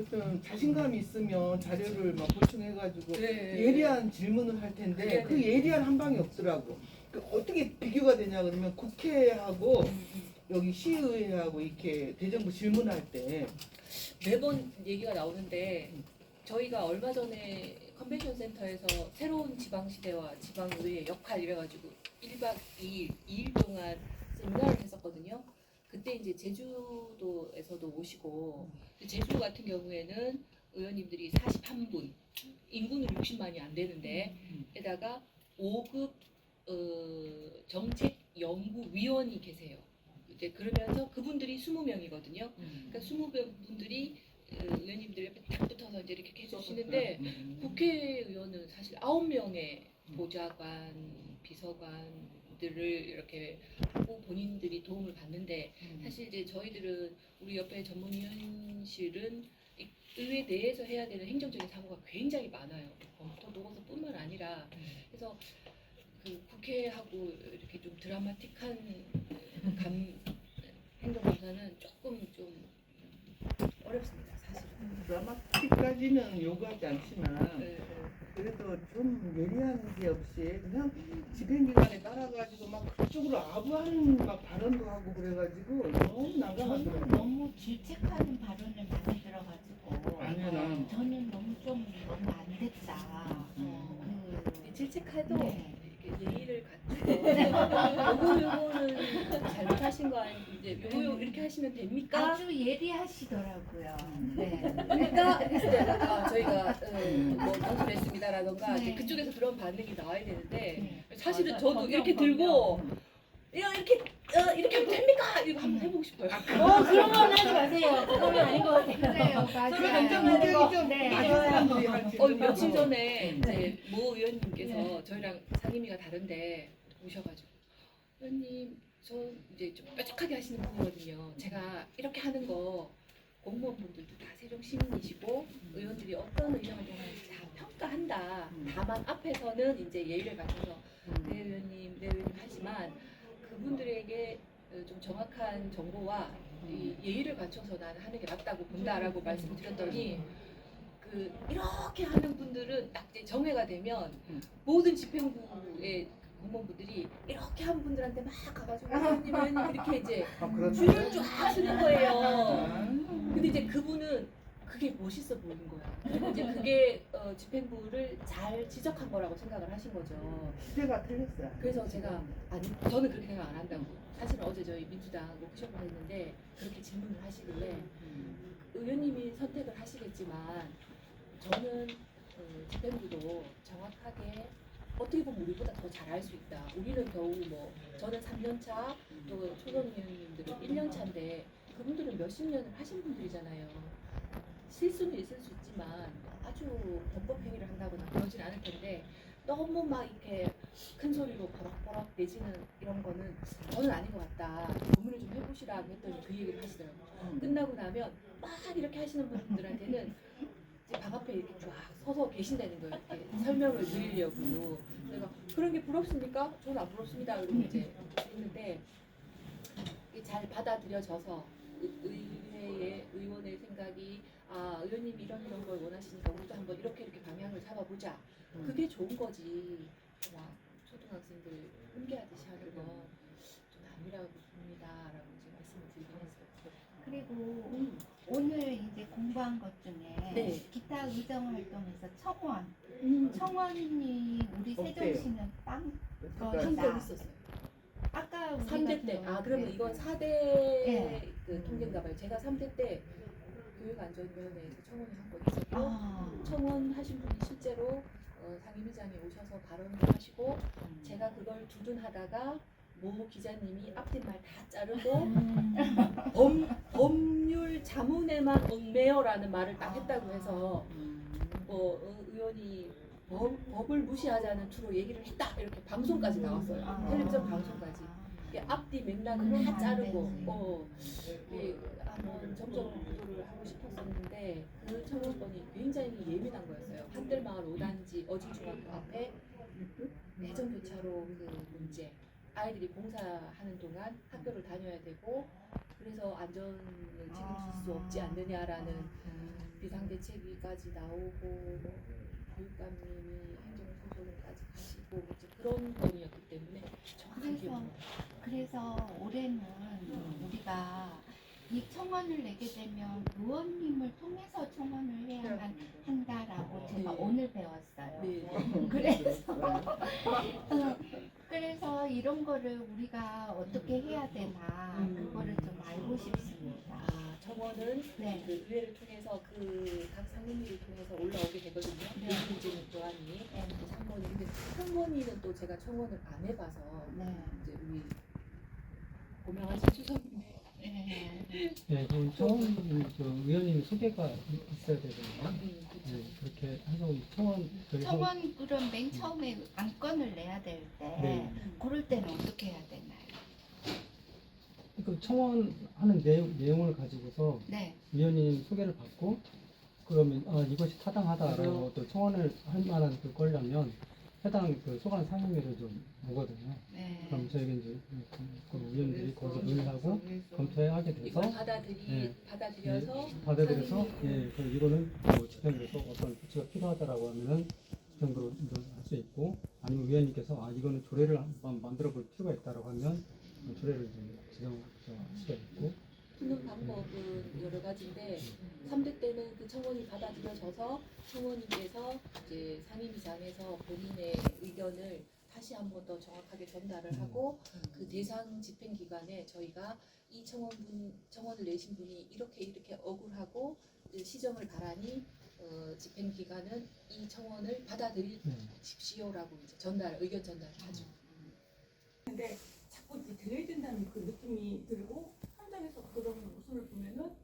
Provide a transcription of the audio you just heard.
어쨌든 자신감이 있으면 자료를 막 보충해가지고 네. 예리한 질문을 할 텐데 네, 그 네. 예리한 한 방이 없더라고. 그 어떻게 비교가 되냐 그러면 국회하고 여기 시의회하고 이렇게 대정부 질문할 때 매번 얘기가 나오는데 저희가 얼마 전에 컨벤션 센터에서 새로운 지방시대와 지방의회 역할 이래가지고 1박 2일, 2일 동안 세미나를 했었거든요. 그때 이제 제주도에서도 오시고 제주 같은 경우에는 의원님들이 41분, 인구는 60만이 안 되는데 에다가 5급 어, 정책 연구위원이 계세요. 이제 그러면서 그분들이 20명이거든요. 그러니까 20분들이 의원님들 옆에 딱 붙어서 이제 이렇게 해주시는데 음. 국회의원은 사실 9명의 보좌관, 비서관 들을 이렇게 하고 본인들이 도움을 받는데 사실 이제 저희들은 우리 옆에 전문위원실은 이 의회 내에서 해야 되는 행정적인 사고가 굉장히 많아요. 검토 도고서뿐만 아니라 그래서 그 국회하고 이렇게 좀 드라마틱한 감 행정감사는 조금 좀 어렵습니다, 사실은. 드라마틱까지는 요구하지 않지만 네, 네. 그래도 좀 예리한 게 없이 그냥 집행기관에 따라가지고 막 그쪽으로 아부하는 막 발언도 하고 그래가지고 너무 저는 난감하더라고요. 너무 질책하는 발언을 많이 들어가지고 난 저는 너무 좀 너무 안 됐다. 음. 그, 질책해도 네. 이렇게 예의를 갖추고 요거 요거는 잘못하신 거 아니고 이제 요거 요 이렇게 하시면 됩니까? 아주 예리하시더라고요. 네. 그러니까 했을 때 아, 저희가 어, 뭐 경솔했습니다라던가 네. 이제 그쪽에서 그런 반응이 나와야 되는데 네. 사실은 맞아요. 저도 검정, 이렇게. 들고 야 이렇게 어, 이렇게 하면 됩니까? 이거 한번 해보고 싶어요. 어, 그런 건 하지 마세요. 그거는 아닌 것 같아요. 그래요, 맞아요. 서로 감정 네. 좀 네. 할 어. 며칠 전에 이제 모 의원님께서 네. 저희랑 상임위가 다른데 오셔가지고 의원님 저 이제 좀 뾰족하게 하시는 분이거든요. 제가 이렇게 하는 거 공무원분들도 다 세종 시민이시고 의원들이 어떤 의정활동을 하는지 다 평가한다. 음. 다만 앞에서는 이제 예의를 갖춰서 음. 네 의원님, 네 의원님 하지만 그분들에게 어, 좀 정확한 정보와 이 예의를 갖춰서 나는 하는 게 맞다고 본다라고 말씀드렸더니 그 이렇게 하는 분들은 딱 이제 정회가 되면 음. 모든 집행부의 공무원분들이 이렇게 한 분들한테 막 가가지고 의원님 이렇게 이제 아. 줄을 쫙 쓰는 거예요. 아. 근데 이제 그분은 그게 멋있어 보이는 거야. 이제 그게 어, 집행부를 잘 지적한 거라고 생각을 하신 거죠. 시대가 틀렸어요. 그래서 제가 아니 저는 그렇게 생각 안 한다고. 사실은 어제 저희 민주당 워크숍을 했는데 그렇게 질문을 하시길래 의원님이 선택을 하시겠지만 저는 그 집행부도 정확하게 어떻게 보면 우리보다 더잘알수 있다. 우리는 겨우 뭐 저는 3년 차, 또 초선 의원님들은 1년 차인데 그분들은 몇십 년을 하신 분들이잖아요. 실수는 있을 수 있지만 아주 범법 행위를 한다거나 그러진 않을 텐데 너무 막 이렇게 큰 소리로 버럭버럭 내지는 이런 거는 저는 아닌 것 같다. 고민을 좀 해보시라고 했더니 그 얘기를 하시더라고요. 끝나고 나면 막 이렇게 하시는 분들한테는 이제 방 앞에 이렇게 쫙 서서 계신다는 거예요. 이렇게 설명을 드리려고. 내가 그런 게 부럽습니까? 저는 안 부럽습니다. 그러고 이제 했는데 잘 받아들여져서 의- 의회의 이 이런 이런 걸 원하시니까 우리도 한번 이렇게 이렇게 방향을 잡아보자. 음. 그게 좋은 거지. 막 초등학생들 훈계하듯이 하는 건좀 아니라고 봅니다라고 이제 말씀을 드리긴 했어요. 그리고 음. 오늘 이제 공부한 것 중에 네. 기타 의정 활동에서 청원. 음. 청원이 우리? 세종시는 빵. 그러니까 한건 있었어요. 아까 우리 3대 같은 때. 아 그러면 네. 이건 4대 네. 그 통계인가 봐요. 제가 3대 때 교육안전위원회에서 청원을 한 거 있었고 아, 청원하신 분이 실제로 어, 상임위장에 오셔서 발언을 하시고 음. 제가 그걸 두둔하다가 모 기자님이 앞뒷말 다 자르고 음. 범, 법률 자문에만 얽매여라는 말을 딱 했다고 해서 음. 뭐 어, 의원이 법, 법을 무시하자는 투로 얘기를 했다 이렇게 방송까지 나왔어요. 아. 텔레비전 방송까지. 앞뒤 맥락을 음, 다 자르고 네, 네. 어, 이게 한번 정정 보도를 하고 싶었었는데 그 청원권이 굉장히 예민한 거였어요. 한들마을 5단지 어진중학교 앞에 대전교차로 그 문제 아이들이 봉사하는 동안 학교를 다녀야 되고 그래서 안전을 책임질 수 없지 않느냐라는 비상대책위까지 나오고 뭐 교육감님이 행정소송까지 가시고 뭐 그런 건이었기 때문에 정확한 그래서- 기억은 그래서 올해는 우리가 이 청원을 내게 되면 의원님을 통해서 청원을 해야만 한다라고 제가 네. 오늘 배웠어요. 네. 그래서 어, 그래서 이런 거를 우리가 어떻게 해야 되나 음. 그거를 좀 알고 싶습니다. 아, 청원은 네. 그 의회를 통해서 그 각 상임위를 통해서 올라오게 되거든요. 네. 문제는 교환이 네. 근데 상원위는 또 제가 청원을 안 해봐서 네. 이제 우리 고명하신 추석님 네. 네, 그럼 청원 그 의원님 소개가 있어야 되거든요. 음, 그렇죠. 네, 그렇게 해서 이 청원 저희 한- 청원 그럼 맨 처음에 안건을 내야 될 때 네. 그럴 때는 어떻게 해야 되나요? 그 청원 하는 내용, 내용을 가지고서 네. 위원님 소개를 받고 그러면 아, 이것이 타당하다라고 또 청원을 할 만한 그 걸려면 해당 그 소관 상임위를 좀 보거든요. 네. 그럼 저희가 이제 그, 그 위원들이 거기서 논의하고 검토하게 돼서 이걸 받아들이 네. 받아들여서 받아들여서 상임위- 예, 그 이거는 뭐 집행돼서 어떤 조치가 필요하다라고 하면은 그 정도로 할 수 있고 아니면 위원님께서 아 이거는 조례를 한번 만들어 볼 필요가 있다라고 하면 조례를 좀 지정할 수가 있고 푸는 방법은 여러 가지인데 3대 때는 그 청원이 받아들여져서 청원인께서 이제 상임위장에서 본인의 의견을 다시 한 번 더 정확하게 전달을 음. 하고 그 대상 집행 기관에 저희가 이 청원분 청원을 내신 분이 이렇게 이렇게 억울하고 그 시정을 바라니 어, 집행 기관은 이 청원을 받아들이십시오라고 이제 전달 의견 전달을 하죠. 근데 자꾸 이제 돼야 된다는 그 느낌이 들고 현장에서 그런 모습을 보면은